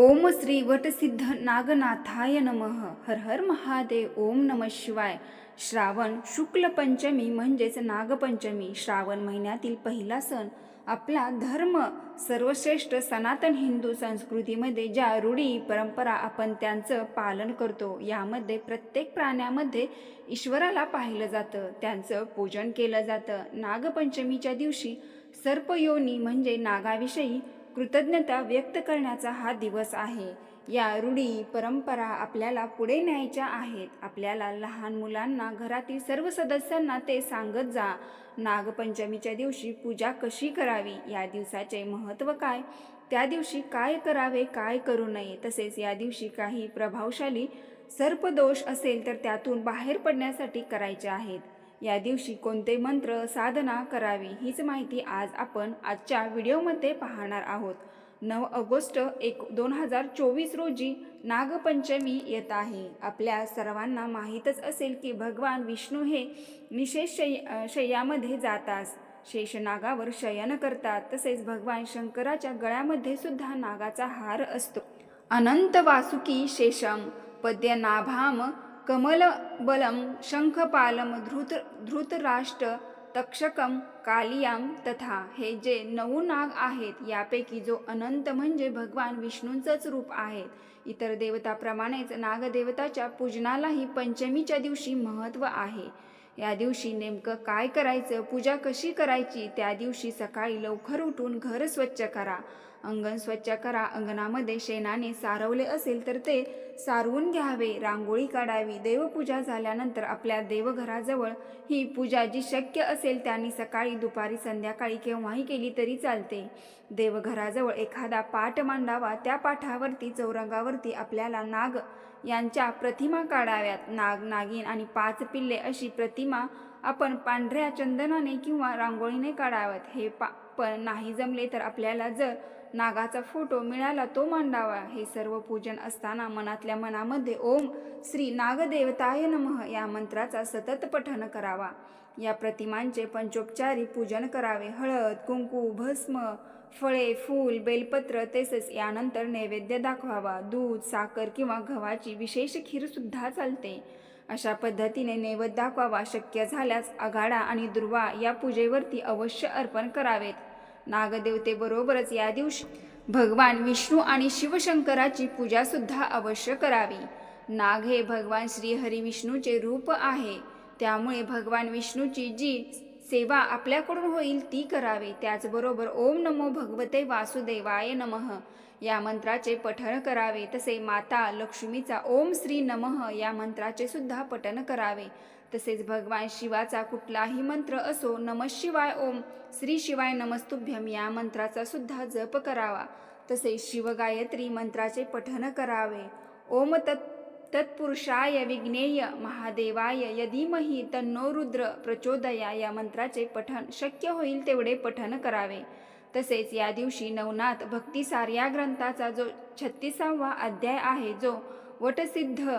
ओम श्री वटसिद्ध नागनाथाय नमः. हर हर महादेव ओम नम शिवाय. श्रावण शुक्ल पंचमी म्हणजेच नागपंचमी. श्रावण महिन्यातील पहिला सण आपला धर्म. सर्वश्रेष्ठ सनातन हिंदू संस्कृतीमध्ये ज्या रूढी परंपरा आपण त्यांचं पालन करतो यामध्ये प्रत्येक प्राण्यामध्ये ईश्वराला पाहिलं जातं. त्यांचं पूजन केलं जातं. नागपंचमीच्या दिवशी सर्पयोनी म्हणजे नागाविषयी कृतज्ञता व्यक्त करण्याचा हा दिवस आहे. या रूढी परंपरा आपल्याला पुढे न्यायच्या आहेत. आपल्याला लहान मुलांना घरातील सर्व सदस्यांना ते सांगत जा. नागपंचमीच्या दिवशी पूजा कशी करावी? या दिवसाचे महत्त्व काय? त्या दिवशी काय करावे काय करू नये? तसेच या दिवशी काही प्रभावशाली सर्पदोष असेल तर त्यातून बाहेर पडण्यासाठी करायचे आहेत. या दिवशी कोणते मंत्र साधना करावी हीच माहिती आज आपण आजच्या व्हिडिओमध्ये पाहणार आहोत. नऊ ऑगस्ट एक दोन हजार चोवीस रोजी नागपंचमी येत आहे. आपल्या सर्वांना माहीतच असेल की भगवान विष्णू हे निशेष शय शय्यामध्ये जातात शेषनागावर शयन करतात तसेच भगवान शंकराच्या गळ्यामध्ये सुद्धा नागाचा हार असतो. अनंत वासुकी शेषम पद्यनाभाम कमलबलम शंखपालम धृत धृतराष्ट्र तक्षकम कालियाम तथा हे जे नऊ नाग आहेत यापैकी जो अनंत म्हणजे भगवान विष्णूंचंच रूप आहेत इतर देवताप्रमाणेच नागदेवताच्या पूजनालाही पंचमीच्या दिवशी महत्त्व आहे. या दिवशी नेमकं काय करायचं पूजा कशी करायची त्या दिवशी सकाळी लवकर उठून घर स्वच्छ करा. अंगण स्वच्छ करा अंगणामध्ये शेणाने सारवले असेल तर ते सारवून घ्यावे. रांगोळी काढावी. देवपूजा झाल्यानंतर आपल्या देवघराजवळ ही पूजा जी शक्य असेल त्यांनी सकाळी दुपारी संध्याकाळी केव्हाही केली तरी चालते. देवघराजवळ एखादा पाठ मांडावा त्या पाठावरती चौरंगावरती आपल्याला नाग यांच्या प्रतिमा काढाव्यात. नाग नागिन आणि पाच पिल्ले अशी प्रतिमा आपण पांढऱ्या चंदनाने किंवा रांगोळीने काढाव्यात. हे पा पण नाही जमले तर आपल्याला जर नागाचा फोटो मिळाला तो मांडावा. हे सर्व पूजन असताना मनातल्या मनामध्ये ओम श्री नागदेवताय नमः या मंत्राचा सतत पठन करावा. या प्रतिमांचे पंचोपचारी पूजन करावे. हळद कुंकू भस्म फळे फूल बेलपत्र तसेच यानंतर नैवेद्य दाखवावा. दूध साखर किंवा गव्हाची विशेष खीरसुद्धा चालते. अशा पद्धतीने नैवेद्य दाखवावा शक्य झाल्यास आघाडा आणि दुर्वा या पूजेवरती अवश्य अर्पण करावेत. नागदेवतेबरोबरच या दिवशी भगवान विष्णू आणि शिवशंकराची पूजासुद्धा अवश्य करावी. नाग हे भगवान श्री हरिविष्णूचे रूप आहे. त्यामुळे भगवान विष्णूची जी सेवा आपल्याकडून होईल ती करावी. त्याचबरोबर ओम नमो भगवते वासुदेवाय नमः. या मंत्राचे पठण करावे. तसे माता लक्ष्मीचा ओम श्री नमः या मंत्राचे सुद्धा पठण करावे. तसेच भगवान शिवाचा कुठलाही मंत्र असो नम शिवाय ओम श्री शिवाय नमस्तुभ्यम या मंत्राचा सुद्धा जप करावा. तसेच शिवगायत्री मंत्राचे पठन करावे. ओम तत् तत्पुरुषाय विघ्नेय महादेवाय यदीमही तन्नो रुद्र प्रचोदया या मंत्राचे पठन शक्य होईल तेवढे पठन करावे. तसेच या दिवशी नवनाथ भक्तिसार या ग्रंथाचा जो छत्तीसावा अध्याय आहे जो वटसिद्ध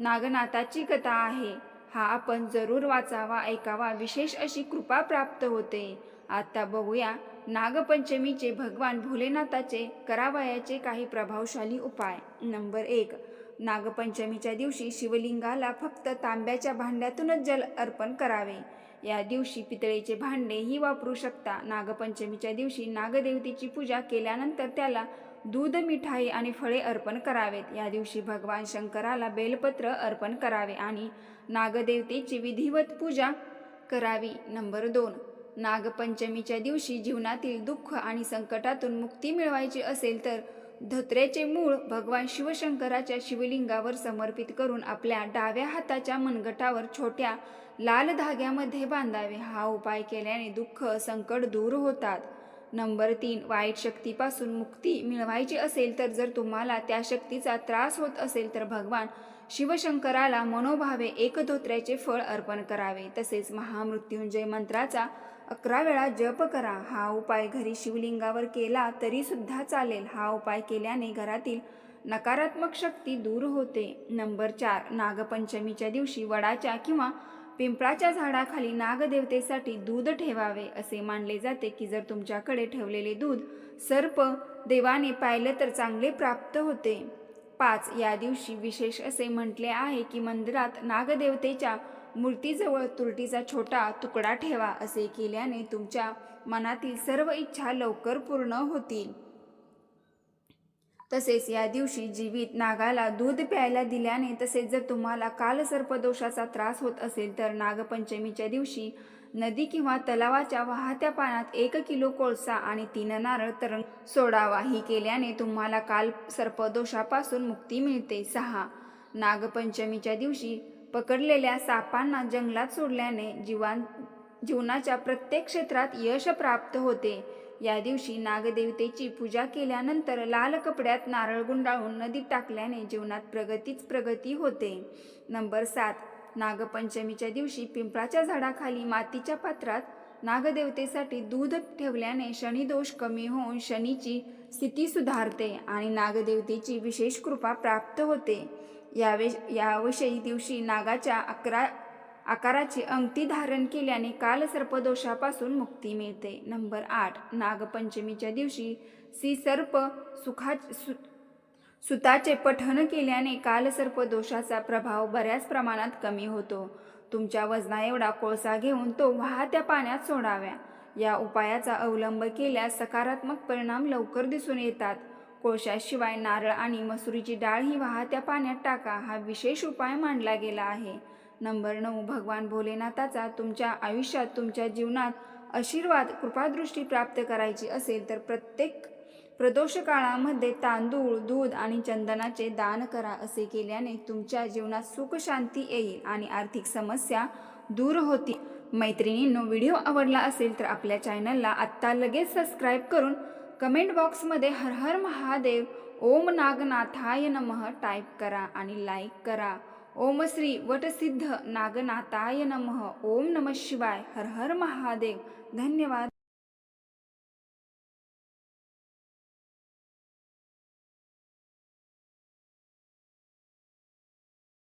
नागनाथाची कथा आहे हा आपण जरूर वाचावा ऐकावा. विशेष अशी कृपा प्राप्त होते. आता बघूया नागपंचमीचे भगवान भोलेनाथाचे करावयाचे काही प्रभावशाली उपाय. नंबर एक नागपंचमीच्या दिवशी शिवलिंगाला फक्त तांब्याच्या भांड्यातूनच जल अर्पण करावे. या दिवशी पितळेचे भांडेही वापरू शकता. नागपंचमीच्या दिवशी नागदेवतेची पूजा केल्यानंतर त्याला दूध मिठाई आणि फळे अर्पण करावेत. या दिवशी भगवान शंकराला बेलपत्र अर्पण करावे आणि नागदेवतेची विधिवत पूजा करावी. नंबर दोन. नागपंचमीच्या दिवशी जीवनातील दुःख आणि संकटातून मुक्ती मिळवायची असेल तर धोत्र्याचे मूळ भगवान शिवशंकराच्या शिवलिंगावर समर्पित करून आपल्या डाव्या हाताच्या मनगटावर छोट्या लाल धाग्यामध्ये बांधावे. हा उपाय केल्याने दुःख संकट दूर होतात. नंबर तीन वाईट शक्तीपासून मुक्ती मिळवायची असेल तर जर तुम्हाला त्या शक्तीचा त्रास होत असेल तर भगवान शिवशंकराला मनोभावे एकधोत्र्याचे फळ अर्पण करावे. तसेच महामृत्युंजय मंत्राचा अकरा वेळा जप करा. हा उपाय घरी शिवलिंगावर केला तरी सुद्धा चालेल. हा उपाय केल्याने घरातील नकारात्मक शक्ती दूर होते. नंबर चार नागपंचमीच्या दिवशी वडाच्या किंवा पिंपळाच्या झाडाखाली नागदेवतेसाठी दूध ठेवावे असे मानले जाते की जर तुमच्याकडे ठेवलेले दूध सर्प देवाने पाहिलं तर चांगले प्राप्त होते. पाच या दिवशी विशेष असे म्हटले आहे की मंदिरात नागदेवतेच्या मूर्तीजवळ तुरटीचा छोटा तुकडा ठेवा असे केल्याने तुमच्या मनातील सर्व इच्छा लवकर पूर्ण होतील. तसेच या दिवशी जीवित नागाला दूध प्यायला दिल्याने तसेच जर तुम्हाला कालसर्पदोषाचा त्रास होत असेल तर नागपंचमीच्या दिवशी नदी किंवा तलावाच्या वाहत्या पाण्यात एक किलो कोळसा आणि तीन नारळ तरंग सोडावा ही केल्याने तुम्हाला काल सर्पदोषापासून मुक्ती मिळते. सहा. नागपंचमीच्या दिवशी पकडलेल्या सापांना जंगलात सोडल्याने जीवान जीवनाच्या प्रत्येक क्षेत्रात यश प्राप्त होते. या दिवशी नागदेवतेची पूजा केल्यानंतर लाल कपड्यात नारळ गुंडाळून नदीत टाकल्याने जीवनात प्रगतीच प्रगती होते. नंबर सात. नागपंचमीच्या दिवशी पिंपळाच्या झाडाखाली मातीच्या पात्रात नागदेवतेसाठी दूध ठेवल्याने शनिदोष कमी होऊन शनीची स्थिती सुधारते आणि नागदेवतेची विशेष कृपा प्राप्त होते. यावे याविषयी दिवशी नागाच्या अकरा आकाराची अंगठी धारण केल्याने कालसर्पदोषापासून मुक्ती मिळते. नंबर आठ नागपंचमीच्या दिवशी सी सर्प सुखा सु सुताचे पठण केल्याने कालसर्पदोषाचा प्रभाव बऱ्याच प्रमाणात कमी होतो. तुमच्या वजना एवढा कोळसा घेऊन तो वाहत्या पाण्यात सोडाव्या. या उपायाचा अवलंब केल्यास सकारात्मक परिणाम लवकर दिसून येतात. कोळशाशिवाय नारळ आणि मसुरीची डाळ ही वाहत्या पाण्यात टाका हा विशेष उपाय मांडला गेला आहे. नंबर नऊ भगवान भोलेनाथाचा तुमच्या आयुष्यात तुमच्या जीवनात आशीर्वाद कृपादृष्टी प्राप्त करायची असेल तर प्रत्येक प्रदोष काळामध्ये तांदूळ दूध आणि चंदनाचे दान करा असे केल्याने तुमच्या जीवनात सुख शांती येईल आणि आर्थिक समस्या दूर होती मैत्रिणींनो व्हिडिओ आवडला असेल तर आपल्या चॅनलला आत्ता लगेच सबस्क्राईब करून कमेंट बॉक्समध्ये हर हर महादेव ओम नागनाथाय नमः टाईप करा आणि लाईक करा. ओम श्री वटसिद्ध नागनाथाय नमः. ओम नमः शिवाय. हर हर महादेव. धन्यवाद.